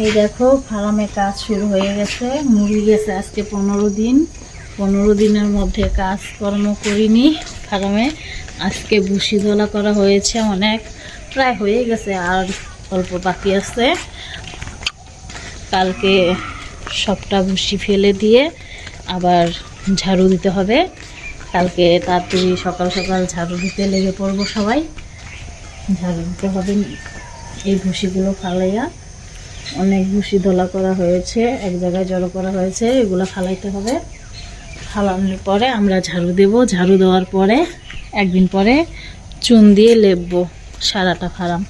এই দেখো ফার্মে কাজ শুরু হয়ে গেছে। মুরগি গেছে আজকে পনেরো দিন। পনেরো দিনের মধ্যে কাজকর্ম করিনি ফার্মে আজকে ভুসি দোলা করা হয়েছে অনেক। প্রায় হয়ে গেছে, আর অল্প বাকি আছে। কালকে সবটা ভুসি ফেলে দিয়ে আবার ঝাড়ু দিতে হবে। কালকে তাড়াতাড়ি সকাল সকাল ঝাড়ু দিতে লেগে পড়ব সবাই। ঝাড়ু দিতে হবে এই ভুসিগুলো ফালাইয়া। অনেক ভুসি দোলা করা হয়েছে, এক জায়গায় জড়ো করা হয়েছে, এগুলো ফালাইতে হবে। ফালানোর পরে আমরা ঝাড়ু দেব। ঝাড়ু দেওয়ার পরে একদিন পরে চুন দিয়ে লেপবো সারাটা ফার্ম।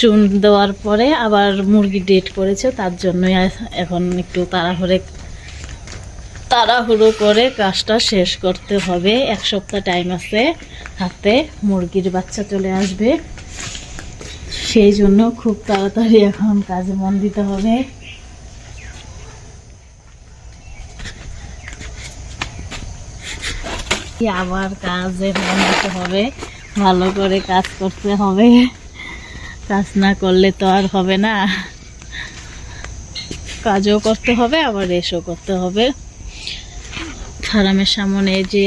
চুন দেওয়ার পরে আবার মুরগি ডেট করেছে, তার জন্যই এখন একটু তাড়াহুড়ে, তাড়াহুড়ো করে কাজটা শেষ করতে হবে। এক সপ্তাহ টাইম আছে, হাতে মুরগির বাচ্চা চলে আসবে। সেই জন্য খুব তাড়াতাড়ি এখন কাজে মন দিতে হবে। আবার কাজে মন দিতে হবে? ভালো করে কাজ করতে হবে। কাজ না করলে তো আর হবে না। কাজও করতে হবে, আবার রেসও করতে হবে। ফার্মের সামনে এই যে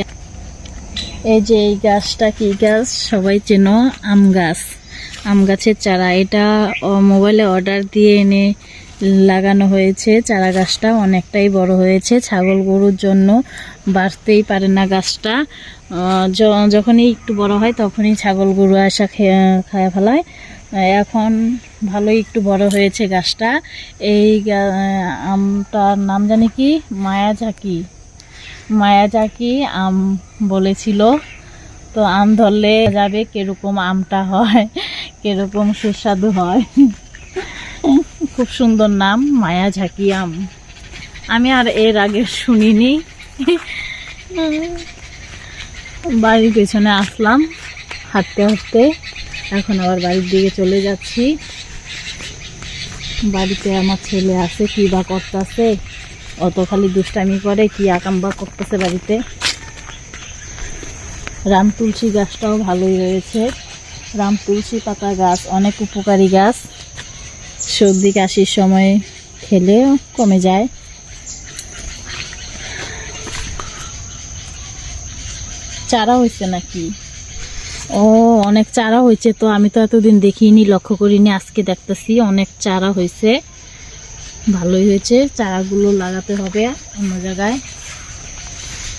এই যে এই গাছটা কি গাছ? সবাই চেনো আম গাছ। আম গাছের চারা। এটা মোবাইলে অর্ডার দিয়ে এনে লাগানো হয়েছে। চারা গাছটা অনেকটাই বড় হয়েছে। ছাগল গরুর জন্য বাড়তেই পারে না গাছটা। যখনই একটু বড় হয় তখনই ছাগল গরু আসা খেয়ে খায় ফেলায়। এখন ভালোই একটু বড় হয়েছে গাছটা। এই আমটার নাম জানি কি? মায়া চাকি মায়াজাকি। মায়াজাকি আম বলেছিল। তো আম ধরলে যাবে কীরকম আমটা হয়। কীরকম সুস্বাদু হয়। খুব সুন্দর নাম, মায়া ঝাঁকি আম। আমি আর এর আগে শুনিনি। বাড়ির পেছনে আসলাম, হাঁটতে হাঁটতে। এখন আবার বাড়ির দিকে চলে যাচ্ছি। বাড়িতে আমার ছেলে আছে, কি বা করতেছে? অত খালি দুষ্টামি করে, কি আকাম্বা করতেছে বাড়িতে? রাম তুলসী গাছটাও ভালোই রয়েছে। রাম তুলসী পাতা গাছ, অনেক উপকারী গাছ। সর্দি কাশির সময় খেলে কমে যায়। চারা হয়েছে নাকি? ও, অনেক চারা হয়েছে তো, আমি তো এতদিন দেখিনি, লক্ষ্য করিনি, আজকে দেখতেছি অনেক চারা হয়েছে। ভালোই হয়েছে, চারাগুলো লাগাতে হবে অন্য জায়গায়।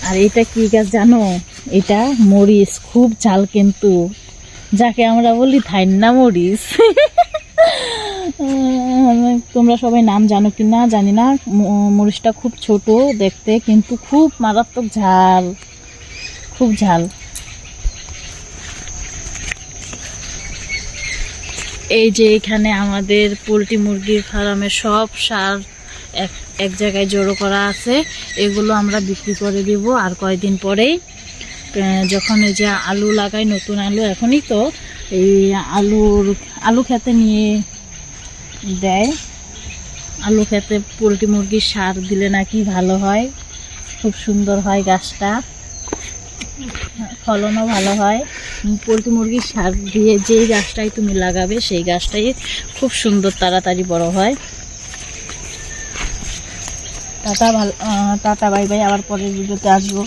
আর এটা কি গাছ জানো? এটা মরিচ, খুব ঝাল কিন্তু। যাকে আমরা বলি ধান্না মরিচ তোমরা সবাই নাম জানো কি না জানি না। মরিচটা খুব ছোট দেখতে, কিন্তু খুব মারাত্মক ঝাল। খুব ঝাল। এই যে এখানে আমাদের পোলট্রি মুরগির ফার্মে সব সার এক এক জায়গায় জড়ো করা আছে। এগুলো আমরা বিক্রি করে দিব আর কয়দিন পরেই। যখন এই যে আলু লাগাই নতুন আলু, এখনই তো এই আলুর, আলু খেতে নিয়ে দেয়। আলু খেতে পোলট্রি মুরগির সার দিলে নাকি ভালো হয়। খুব সুন্দর হয় গাছটা। ফলনও ভালো হয়। পোলট্রি মুরগির সার দিয়ে যেই গাছটাই তুমি লাগাবে, সেই গাছটাই খুব সুন্দর তাড়াতাড়ি বড় হয়। টাটা, ভালো টাটা, বাই বাই। আবার পরের ভিডিওতে আসব।